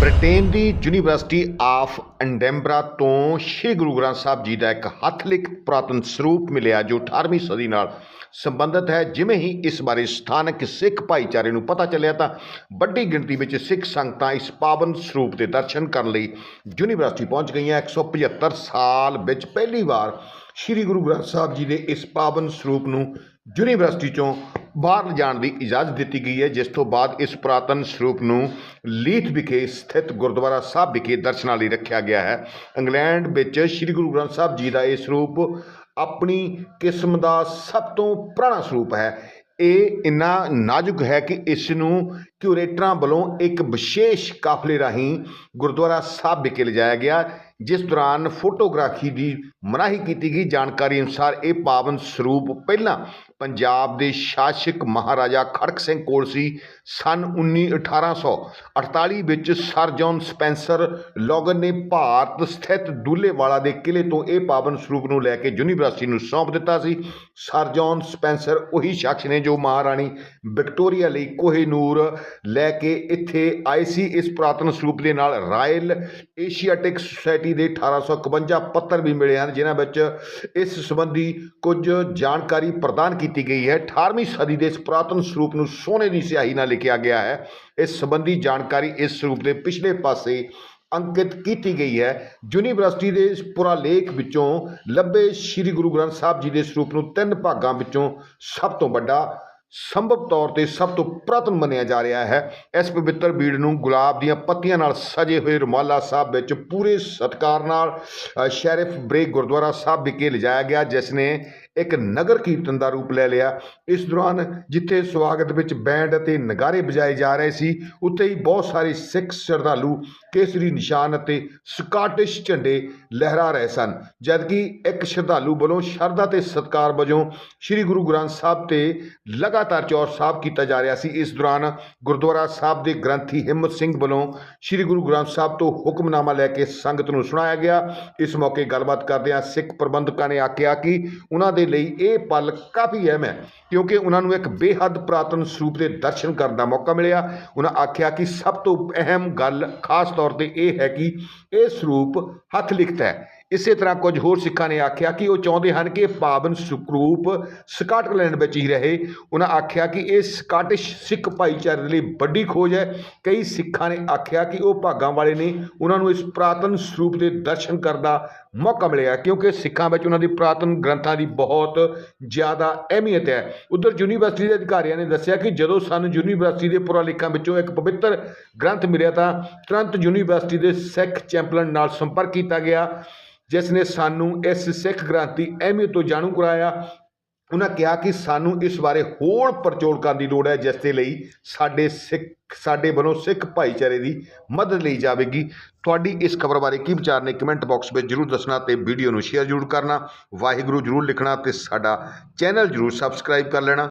Britain ਦੀ university of Edinburgh ਤੋਂ ਸ੍ਰੀ ਗੁਰੂ ਗ੍ਰੰਥ ਸਾਹਿਬ ਜੀ ਦਾ ਇੱਕ ਹੱਥ ਲਿਖਤ ਪੁਰਾਤਨ ਸਰੂਪ ਮਿਲਿਆ, ਜੋ 18ਵੀਂ ਸਦੀ ਨਾਲ ਸੰਬੰਧਿਤ ਹੈ। ਜਿਵੇਂ ਹੀ ਇਸ ਬਾਰੇ ਸਥਾਨਕ ਸਿੱਖ ਭਾਈਚਾਰੇ ਨੂੰ ਪਤਾ ਚੱਲਿਆ ਤਾਂ ਵੱਡੀ ਗਿਣਤੀ ਵਿੱਚ ਸਿੱਖ ਸੰਗਤਾਂ ਇਸ ਪਾਵਨ ਸਰੂਪ ਦੇ ਦਰਸ਼ਨ ਕਰਨ ਲਈ ਯੂਨੀਵਰਸਿਟੀ ਪਹੁੰਚ ਗਈਆਂ। 175 ਸਾਲ ਵਿੱਚ ਪਹਿਲੀ ਵਾਰ ਸ੍ਰੀ ਗੁਰੂ ਗ੍ਰੰਥ ਸਾਹਿਬ ਜੀ ਦੇ ਇਸ ਪਾਵਨ ਸਰੂਪ ਨੂੰ ਯੂਨੀਵਰਸਿਟੀ ਚੋਂ ਬਾਹਰ ਲਿਜਾਣ ਦੀ ਇਜਾਜ਼ਤ ਦਿੱਤੀ ਗਈ ਹੈ, ਜਿਸ ਤੋਂ ਬਾਅਦ ਇਸ ਪੁਰਾਤਨ ਸਰੂਪ ਨੂੰ ਲੀਥ ਵਿਖੇ ਸਥਿਤ ਗੁਰਦੁਆਰਾ ਸਾਹਿਬ ਵਿਖੇ ਦਰਸ਼ਨਾਂ ਲਈ ਰੱਖਿਆ ਗਿਆ ਹੈ। ਇੰਗਲੈਂਡ ਵਿੱਚ ਸ੍ਰੀ ਗੁਰੂ ਗ੍ਰੰਥ ਸਾਹਿਬ ਜੀ ਦਾ ਇਹ ਸਰੂਪ ਆਪਣੀ ਕਿਸਮ ਦਾ ਸਭ ਤੋਂ ਪੁਰਾਣਾ ਸਰੂਪ ਹੈ। ਇਹ ਇੰਨਾ ਨਾਜ਼ੁਕ ਹੈ ਕਿ ਇਸ ਨੂੰ ਕਿਊਰੇਟਰਾਂ ਵੱਲੋਂ ਇੱਕ ਵਿਸ਼ੇਸ਼ ਕਾਫਲੇ ਰਾਹੀਂ ਗੁਰਦੁਆਰਾ ਸਾਹਿਬ ਵਿਖੇ ਲਿਜਾਇਆ ਗਿਆ, ਜਿਸ ਦੌਰਾਨ ਫੋਟੋਗ੍ਰਾਫੀ ਦੀ ਮਨਾਹੀ ਕੀਤੀ ਗਈ। ਜਾਣਕਾਰੀ ਅਨੁਸਾਰ ਇਹ ਪਾਵਨ ਸਰੂਪ ਪਹਿਲਾਂ ਪੰਜਾਬ ਦੇ ਸ਼ਾਸਕ ਮਹਾਰਾਜਾ ਖੜਕ ਸਿੰਘ ਕੋਲ ਸੀ ਸਨ 19 1848 ਵਿੱਚ ਸਰ ਜੌਨ ਸਪੈਂਸਰ ਲੋਗਨ ਨੇ ਭਾਰਤ ਸਥਿਤ ਦੁੱਲੇਵਾਲਾ ਦੇ ਕਿਲੇ ਤੋਂ ਇਹ ਪਾਵਨ ਸਰੂਪ ਨੂੰ ਲੈ ਕੇ ਯੂਨੀਵਰਸਿਟੀ ਨੂੰ ਸੌਂਪ ਦਿੱਤਾ ਸੀ। ਸਰ ਜੌਨ ਸਪੈਂਸਰ ਉਹੀ ਸ਼ਖਸ ਨੇ ਜੋ ਮਹਾਰਾਣੀ ਵਿਕਟੋਰੀਆ ਲਈ ਕੋਹੇਨੂਰ ਲੈ ਕੇ ਇੱਥੇ ਆਏ ਸੀ। ਇਸ ਪੁਰਾਤਨ ਸਰੂਪ ਦੇ ਨਾਲ ਰਾਇਲ ਏਸ਼ੀਆਟਿਕ ਸੁਸਾਇਟੀ ਦੇ 1851 ਪੱਤਰ ਵੀ ਮਿਲੇ ਹਨ, ਜਿਨ੍ਹਾਂ ਵਿੱਚ ਇਸ ਸੰਬੰਧੀ ਕੁਝ ਜਾਣਕਾਰੀ ਪ੍ਰਦਾਨ ਕੀਤੀ ਕੀਤੀ ਗਈ ਹੈ। 18ਵੀਂ ਸਦੀ ਦੇ ਇਸ ਪੁਰਾਤਨ ਸਰੂਪ ਨੂੰ ਸੋਨੇ ਦੀ ਸਿਆਹੀ ਨਾਲ ਲਿਖਿਆ ਗਿਆ ਹੈ। ਇਸ ਸੰਬੰਧੀ ਜਾਣਕਾਰੀ ਇਸ ਸਰੂਪ ਦੇ ਪਿਛਲੇ ਪਾਸੇ ਅੰਕਿਤ ਕੀਤੀ ਗਈ ਹੈ। ਯੂਨੀਵਰਸਿਟੀ ਦੇ ਇਸ ਪੁਰਾਲੇਖ ਵਿੱਚੋਂ ਲੱਭੇ ਸ੍ਰੀ ਗੁਰੂ ਗ੍ਰੰਥ ਸਾਹਿਬ ਜੀ ਦੇ ਸਰੂਪ ਨੂੰ ਤਿੰਨ ਭਾਗਾਂ ਵਿੱਚੋਂ ਸਭ ਤੋਂ ਵੱਡਾ, ਸੰਭਵ ਤੌਰ ਤੇ ਸਭ ਤੋਂ ਪੁਰਾਤਨ ਮੰਨਿਆ ਜਾ ਰਿਹਾ ਹੈ। ਇਸ ਪਵਿੱਤਰ ਬੀੜ ਨੂੰ ਗੁਲਾਬ ਦੀਆਂ ਪੱਤੀਆਂ ਨਾਲ ਸਜੇ ਹੋਏ ਰੁਮਾਲਾ ਸਾਹਿਬ ਵਿੱਚ ਪੂਰੇ ਸਤਿਕਾਰ ਨਾਲ ਸ਼ੈਰਿਫ ਬ੍ਰੇਕ ਗੁਰਦੁਆਰਾ ਸਾਹਿਬ ਵਿਖੇ ਲਿਜਾਇਆ ਗਿਆ, ਜਿਸ ਨੇ ਇੱਕ ਨਗਰ ਕੀਰਤਨ ਦਾ ਰੂਪ ਲੈ ਲਿਆ। ਇਸ ਦੌਰਾਨ ਜਿੱਥੇ ਸਵਾਗਤ ਵਿੱਚ ਬੈਂਡ ਅਤੇ ਨਗਾਰੇ ਵਜਾਏ ਜਾ ਰਹੇ ਸੀ, ਉੱਥੇ ਹੀ ਬਹੁਤ ਸਾਰੇ ਸਿੱਖ ਸ਼ਰਧਾਲੂ ਕੇਸਰੀ ਨਿਸ਼ਾਨ ਅਤੇ ਸਕਾਟਿਸ਼ ਝੰਡੇ ਲਹਿਰਾ ਰਹੇ ਸਨ। ਜਦਕਿ ਇੱਕ ਸ਼ਰਧਾਲੂ ਵੱਲੋਂ ਸ਼ਰਧਾ ਤੇ ਸਤਿਕਾਰ ਵਜੋਂ ਸ੍ਰੀ ਗੁਰੂ ਗ੍ਰੰਥ ਸਾਹਿਬ ਤੇ ਲਗਾਤਾਰ ਚੌਰ ਸਾਹਿਬ ਕੀਤਾ ਜਾ ਰਿਹਾ ਸੀ, ਇਸ ਦੌਰਾਨ ਗੁਰਦੁਆਰਾ ਸਾਹਿਬ ਦੇ ਗ੍ਰੰਥੀ ਹਿੰਮਤ ਸਿੰਘ ਵੱਲੋਂ ਸ੍ਰੀ ਗੁਰੂ ਗ੍ਰੰਥ ਸਾਹਿਬ ਤੋਂ ਹੁਕਮਨਾਮਾ ਲੈ ਕੇ ਸੰਗਤ ਨੂੰ ਸੁਣਾਇਆ ਗਿਆ। ਇਸ ਮੌਕੇ ਗੱਲਬਾਤ ਕਰਦਿਆਂ ਸਿੱਖ ਪ੍ਰਬੰਧਕਾਂ ਨੇ ਆਖਿਆ ਕਿ ਉਹਨਾਂ ਦੇ ਲਈ ਇਹ ਪਲ ਕਾਫੀ ਅਹਿਮ ਹੈ, ਕਿਉਂਕਿ ਉਹਨਾਂ ਨੂੰ ਇੱਕ ਬੇਹੱਦ ਪੁਰਾਤਨ ਸਰੂਪ ਦੇ ਦਰਸ਼ਨ ਕਰਨ ਦਾ ਮੌਕਾ ਮਿਲਿਆ। ਉਹਨਾਂ ਆਖਿਆ ਕਿ ਸਭ ਤੋਂ ਅਹਿਮ ਗੱਲ, ਖਾਸ ਤੌਰ ਤੇ ਇਹ ਹੈ ਕਿ ਇਹ ਸਰੂਪ ਹੱਥ ਲਿਖਤ ਹੈ। ਇਸੇ ਤਰ੍ਹਾਂ ਕੁਝ ਹੋਰ ਸਿੱਖਾਂ ਨੇ ਆਖਿਆ ਕਿ ਉਹ ਚਾਹੁੰਦੇ ਹਨ ਕਿ ਪਾਵਨ ਸਰੂਪ ਸਕਾਟਲੈਂਡ ਵਿੱਚ ਹੀ ਰਹੇ। ਉਹਨਾਂ ਆਖਿਆ ਕਿ ਇਹ ਸਕਾਟਿਸ਼ ਸਿੱਖ ਭਾਈਚਾਰੇ ਲਈ ਵੱਡੀ ਖੋਜ ਹੈ। ਕਈ ਸਿੱਖਾਂ ਨੇ ਆਖਿਆ ਕਿ ਉਹ ਭਾਗਾਂ ਵਾਲੇ ਨੇ ਉਹਨਾਂ ਨੂੰ ਇਸ ਪੁਰਾਤਨ ਸਰੂਪ ਦੇ ਦਰਸ਼ਨ ਕਰਨ ਦਾ ਮੌਕਾ ਮਿਲਿਆ ਕਿਉਂਕਿ ਸਿੱਖਾਂ ਵਿੱਚ ਉਹਨਾਂ ਦੀ ਪੁਰਾਤਨ ਗ੍ਰੰਥਾਂ ਦੀ ਬਹੁਤ ਜ਼ਿਆਦਾ ਅਹਿਮੀਅਤ ਹੈ। ਉਧਰ ਯੂਨੀਵਰਸਿਟੀ ਦੇ ਅਧਿਕਾਰੀਆਂ ਨੇ ਦੱਸਿਆ ਕਿ ਜਦੋਂ ਸਾਨੂੰ ਯੂਨੀਵਰਸਿਟੀ ਦੇ ਪੁਰਾਲੇਖਾਂ ਵਿੱਚੋਂ ਇੱਕ ਪਵਿੱਤਰ ਗ੍ਰੰਥ ਮਿਲਿਆ ਤਾਂ ਤੁਰੰਤ ਯੂਨੀਵਰਸਿਟੀ ਦੇ ਸਿੱਖ ਚੈਂਪਲਨ ਨਾਲ ਸੰਪਰਕ ਕੀਤਾ ਗਿਆ। ਜਿਸ ਨੇ ਸਾਨੂੰ ਇਸ ਸਿੱਖ ਗ੍ਰੰਥ ਦੀ ਅਹਿਮੀਅਤ ਤੋਂ ਜਾਣੂ ਕਰਾਇਆ, ਉਹਨਾਂ ਕਿਹਾ ਕਿ ਸਾਨੂੰ ਇਸ ਬਾਰੇ ਹੋਰ ਪਰਚੋਲ ਕਰਨ ਦੀ ਲੋੜ ਹੈ, ਜਿਸ ਦੇ ਲਈ ਸਾਡੇ ਸਿੱਖ, ਸਾਡੇ ਵੱਲੋਂ ਸਿੱਖ ਭਾਈਚਾਰੇ ਦੀ ਮਦਦ ਲਈ ਜਾਵੇਗੀ। ਤੁਹਾਡੀ ਇਸ ਖਬਰ ਬਾਰੇ ਕੀ ਵਿਚਾਰ ਨੇ ਕਮੈਂਟ ਬਾਕਸ ਵਿੱਚ ਜਰੂਰ ਦੱਸਣਾ ਤੇ ਵੀਡੀਓ ਨੂੰ ਸ਼ੇਅਰ ਜਰੂਰ ਕਰਨਾ। ਵਾਹਿਗੁਰੂ ਜਰੂਰ ਲਿਖਣਾ ਤੇ ਸਾਡਾ ਚੈਨਲ ਜਰੂਰ ਸਬਸਕ੍ਰਾਈਬ ਕਰ ਲੈਣਾ।